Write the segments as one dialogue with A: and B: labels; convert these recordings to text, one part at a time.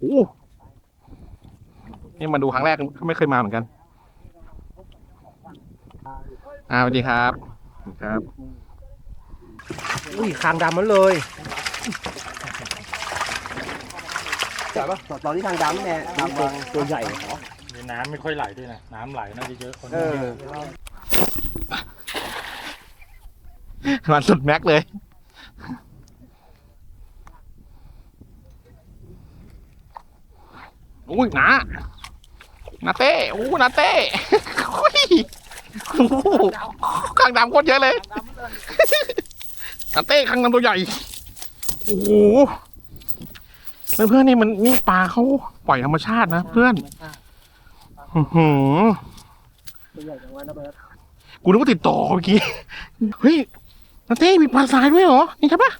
A: โอ้นี่มาดูครั้งแรกไม่เคยมาเหมือนกันอ่าสวัสดีครับ ครับ
B: อุ้ยคางดำมันเลยแต่ว่าตอนที่ทางดำเนี่ยดำตัวตัวใหญ่เหรอ
C: มีน้ำไม่ค่อยไหลด้วยนะ น้ำไหลน่าจะเยอะคน
B: เออ
A: มันสุดแม็กเลย อุ้ยนานาเต้โอ้นาเต้อุ้ยโอ้โหข้างดำโคตรเยอะเลยนาเต้ข้างดำตัวใหญ่โอ้โหเพื่อนๆนี่มันนี่ปลาเขาปล่อยธรรมชาตินะเพื่อนอื้อหือ
B: ตัวใหญ่จังวะนะเบิร์ด
A: กูนึกว่าติดต่อเมื่อกี้เฮ้ยนาเต้มีปลาทรายด้วยเหรอนี่ใช่ปะ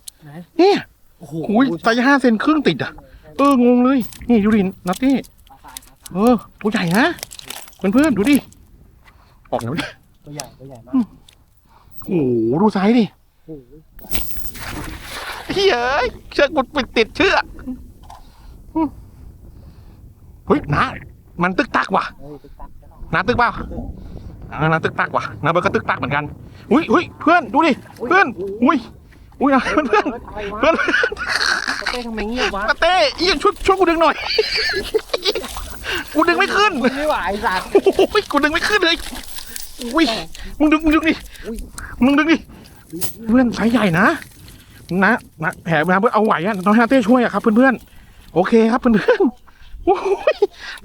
A: เนี่ย
B: โอ้โห
A: โอ้ยไซส์ห้าเซนครึ่งติดอะ เอองงเลย นี่ดูดินาเต้เออตัวใหญ่นะเพื่อนๆดูดิออกแล้วดิ
B: ตัวใหญ่ตัวใหญ่มาก
A: โอ้โหดูไซส์ดิ
B: โอ้โห
A: เฮ้ยเอ้ยเชือกบุดปิดติดเชือกอืมเฮ้ยนามันตึกตักว่ะ
B: เฮ้ยตึกตัก
A: นาตึกเปล่าอ่านาตึกตักว่ะนาเบิร์ดก็ตึกตักเหมือนกันอุ้ยอุ้ยเพื่อนดูดิเพื่อนอุ้ยอุ้ยนะเพื่อนเพื่อน
B: เพื่
A: เพื่
B: อ
A: อนน
B: เต้ทำไมเงียบวะ
A: นาเต้เอียช่วยช่วยกูดึงหน่อย กูดึงไม่ขึ้น
B: ไม่ไหวไอ้สัตว์
A: โอ้ยกูดึงไม่ขึ้นเลยอุ้ยมึงดึงมึงดึงดิ
B: อุ้ย
A: มึงดึงดิเพื่อนสายใหญ่นะนะนะแผลมาเพื่อเอาไหวอะต้องให้นาเต้ช่วยอะครับเพื่อนๆโอเคครับเพื่อนๆโอ้ย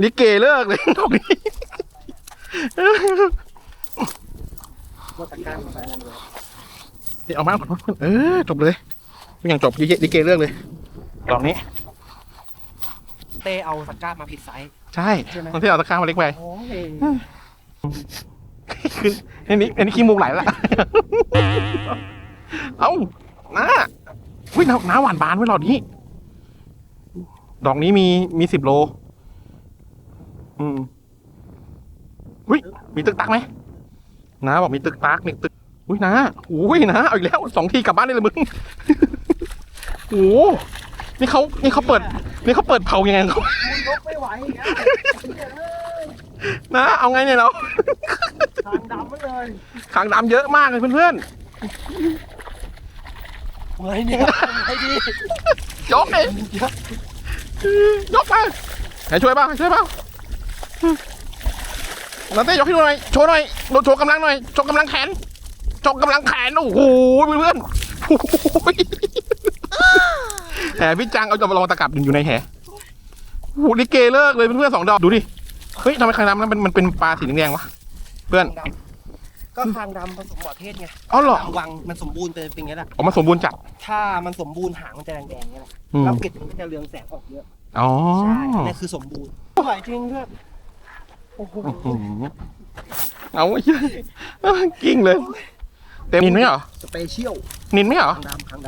A: ลิเกเลิกเลยตรงนี้
B: ว่าตะกร้ารไปนั่นเลย
A: เดี๋ยวเอามาขอโทษเพื่อนเออจบเลยไม่อย่างจบลิเกเลิกเลย ดอกนี้
B: เต้เอาตะกร้ามาผิดไซส์
A: ใช่
B: ใช่ไหม
A: ตอนที่เอาตะกร้ามาเล็กไป
B: โอ้ย
A: คืออันนี้อันนี้ขี้มูกไหลละ เอ้าน้าอุ้ยน้าน้าหวานบานไว้หลอดนี้ ดอกนี้มีมีสิบโล อืมอุ้ยมีตึกตักไหมน้าบอกมีตึกตักนี่ตึกอุ้ยน้าอุ้ยน้าเอาอีกแล้วสองทีกลับบ้านได้เลยมึง โอ้โห นี่เขานี่เขาเปิด นี่เขาเปิดเผายังไงเขา
B: ยกไม่ไหวอีกแล้ว
A: น้าเอาไงเนี่ยเรา
B: คางดำมันเลย
A: ขางดำเยอะมากเลยเพื่อน
B: เฮ้ยเนี่ยไอ้ดี
A: ๆยกเลยยกมาให้ช่วยเปล่าให้ช่วยเปล่านาเต้ยกให้ดูหน่อยโชว์หน่อยโดนโชว์กำลังหน่อยโชว์กำลังแขนโชว์กำลังแขนโอ้โหเพื่อนๆโอ้โห แหพี่จังเอาจะมาลองตะกรับอยู่ในแหโอ้โหลิเกเลิกเลยเพื่อนๆสองดอกดูดิ เฮ้ยทำไมคางดำนั้นมันมันเป็นปลาสีแดงๆวะ เพื่อน
B: คางดำก็คางดำผสมหมอเทศไง
A: อ๋อเหรอ
B: คางวังมันสมบูรณ์เป็นเป็นอย่างนี้แหละ
A: ออกมาสมบูรณ์จัด
B: ถ้ามันสมบูรณ์หางมันจะแดงๆเนี่ยแหละ
A: อืม
B: แล้วเกล็ดมันก็จะเรืองแสงออกเยอะ
A: อ๋อ
B: ใช่อันนี่คือสมบูรณ์ไหวจริงด้วยโอ้โห
A: อื้อหือเอาไอ้เหี้ยกิ้งเลย เต็มนินไหมเหรอ
B: สเปเชียล
A: นินไหมเหรอ
B: คางดำคางด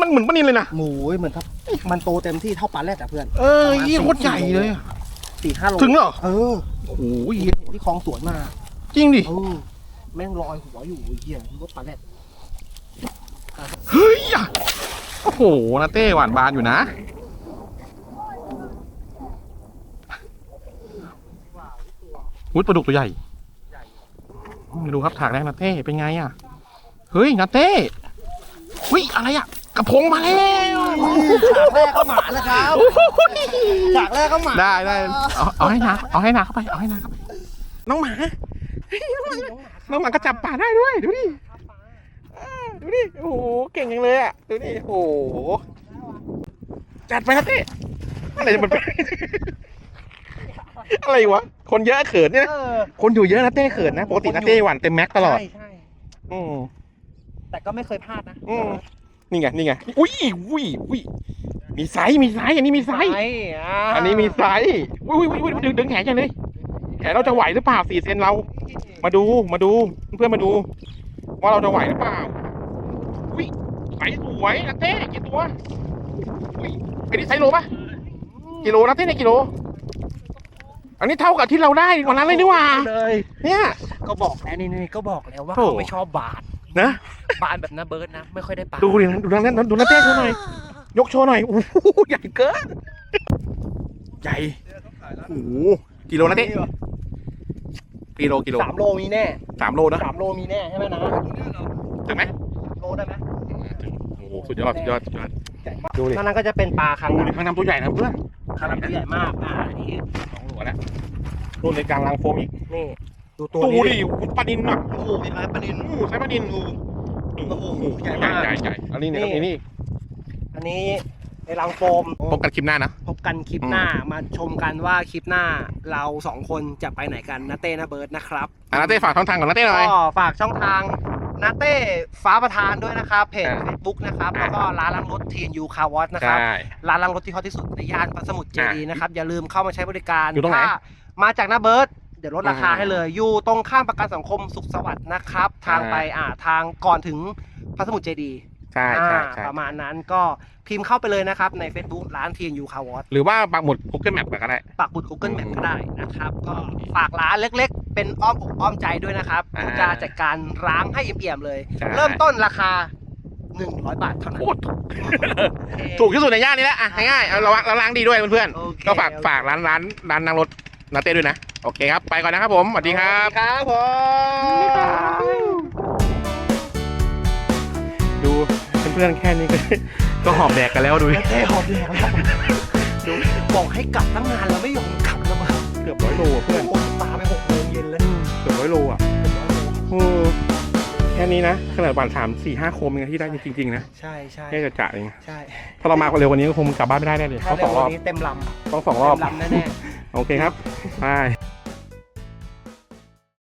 A: มันเหมือนปลานินเลยนะำ
B: หมูเหมือนทับ มันโตเต็มที่เท่าปลาแรดอะเพื่อน
A: เออยี่โคตรใหญ่เลยอะ
B: สี่ห้าโล
A: ถึงเหรอ
B: เออ
A: โอ้โห
B: ที่คลองสวนมา
A: จริงดิ
B: เออแม่งลอยหัวอยู่ไอ้เหี้ยรถปลาแรด
A: เฮ้ยอะโอ้โหนาเต้หวานบานอยู่นะ วุ้ยปลาดุกตัวใหญ่มาดูครับถากแรกนาเต้เป็นไงอะ เฮ้ยนาเต้เฮ้ยอะไรอะ กระพงมาแล้ว
B: ฉากแรกก็หมาแล้วครับฉากแรกก็หมา
A: ได้ได้เอาเอาให้นาเอาให้นาเข้าไปเอาให้นาเข้าไปน้องหมาเฮ้ยน้องหมาน้องหมาก็จับปลาได้ด้วยดูดิอ่าดูดิโอ้โหเก่งจังเลยอะดูดิโอ้โหจัดไปนะเต้อะไรมันเป็นอะไรวะคนเยอะเขินเนี่ยนะ
B: เออ
A: คนอยู่เยอะนะเต้เขินนะปกตินะเต้หวานเต็มแม็กตลอด
B: ใช่ใช่
A: อืม
B: แต่ก็ไม่เคยพลาดนะ
A: อืม นี่ไงนี่ไงอุ้ยอุ้ยอุ้ยมีไซส์มีไซส์อันนี้มีไซส์
B: ใช่อ่า
A: อันนี้มีไซส์อุ้ยอุ้ยอุ้ยดึงดึงแขนจังเลยแขนเราจะไหวหรือเปล่าสี่เซนเรา มาดูมาดูเพื่อนๆมาดู ว่าเราจะไหวหรือเปล่าอุ้ยไซส์สวยนะเต้กี่ตัวอุ้ยอันนี้ไซส์โลปะกิโลนะเต้เนี่ยกิโลอันนี้เท่ากับที่เราได้วันนั้นเลยนี่หว่า
B: เลย
A: เนี่ย
B: ก็บอกแล้วนี่นี่ก็บอกแล้วว่า
A: โถ่
B: เขาไม่ชอบบาท
A: นะ
B: บานแบบน้าเบิร์ดนะ ไม่ค่อยได้ปลา
A: ดูดิดูนั่นดูนั่นเต้โชว์หน่อย ยกโชว์หน่อยโอ้โหใหญ่เกิน ใหญ่โอ้โหกิโลนะเต้กิโลกิโล
B: สามโลมีแน่
A: สามโลนะ
B: สามโลมีแน่ใช่ไหมนะ
A: ถึงไหม
B: โลได้ไหม
A: ถึงโอ้โหสุดยอดสุดยอดสุดยอด
B: ใหญ่มาก
A: ดูดิ
B: นั่นนั้นก็จะเป็นปลาคาง
A: ดู
B: ด
A: ดิข้างน้ำตัวใหญ่นะเพื่อนำ
B: คางดำตัวใหญ่มากอ่าอันนี้
A: สองโลแล้วรุ่นในกลางรังโฟมอีก
B: นี่ ดูตัว
A: ตู
B: นี้
A: ดิปลาดินอะ
B: โอ้โหเห็นไหมปลานิน
A: โอ้โหใช้ปลาดิน
B: โอ้โหใหญ่
A: ใหญ่
B: มาก
A: ใหญ่ใหญ่อันนี้เนี่ย
B: นี่
A: อันนี้
B: อันนี้ในรังโฟม
A: พบกันคลิปหน้านะ
B: พบกันคลิปหน้ามาชมกันว่าคลิปหน้าเราสองคนจะไปไหนกันนาเต้นาเบิร์ดนะครับ
A: อะนาเต้ฝากช่องทางก่อนนาเต้หน่อย
B: ก็ฝากช่องทางนาเต้ฟ้าประธานด้วยนะครับเพจ
A: อ่า
B: Facebook นะครับ
A: อ่า
B: แล้วก็ร้านล้างรถทีนยูคาวอสนะครับ
A: ใช่
B: ร้านล้างรถที่ฮอตที่สุดในย่านพระสมุทรเจดีย์นะครับ อย่าลืมเข้ามาใช้บริการ
A: อยู่ตรงไหน
B: ถ้ามาจากนาเบิร์ด เดี๋ยวลดราคา
A: อืม
B: ให้เลย อยู่ตรงข้ามประกันสังคมสุขสวัสดิ์นะครับ ทาง
A: อ่า
B: ไปอ่าทางก่อนถึงพระสมุทรเจดีย์
A: ใช่ใช่
B: อ่า
A: ใช่
B: ประมาณนั้นก็พิมพ์เข้าไปเลยนะครับ ใน Facebook ร้านทีนยูคาวอส
A: หรือว่าปักหมุด Google Map ก็ได้
B: ปักบุด Google Map ก็ได้นะครับ ก็ฝากร้านเล็กๆ เป็นอ้อมอกอ้อมใจด้วยนะครับ
A: อ่า
B: จะจัดการร้างให้เอี่ยมๆเลย
A: ใช่
B: เริ่มต้นราคา100บาทเท่านั้น
A: โคตรถูกที่สุดในย่านนี้แล้วอะง่ายๆเอาเราเราล้างดีด้วยเพื่อน
B: โอเค
A: ๆก็ฝากฝากร้านร้านร้านนั่งรถนาเต้ด้วยนะ โอเคครับ ไปก่อนนะครับผม สวัสดีครับ
B: สวัสดีครับผม
A: ดูเพื่อนๆแค่นี้ก็ ก็หอบแดกกันแล้วดูดิ
B: เท่หอบแดกแล้วดูบอกให้กลับตั้งนานแล้วไม่ยอมกลับแล้วมา
A: เกือบร้อยโลอะเพื่อน
B: โอ้ปลาไปหกโมงเย็นแล้วนี่
A: เกือบร้อยโลอะโอ้แค่นี้นะขนาดวันสามสี่ห้าโคมเองที่ได้จริงๆนะ
B: ใช่ใช่
A: แค่จะจ่าเอง
B: ใช่
A: ถ้าเรามาเร็วกว่านี้ก็คงกลับบ้านไม่ได้แน่เลย
B: ถ้า
A: ต้องส
B: เร็
A: อ
B: ว
A: งร
B: วั
A: อบ
B: นนี้เต็มลำ
A: ต้องสองรอบ
B: เต็มลำแน่ๆ
A: โอเคครับบาย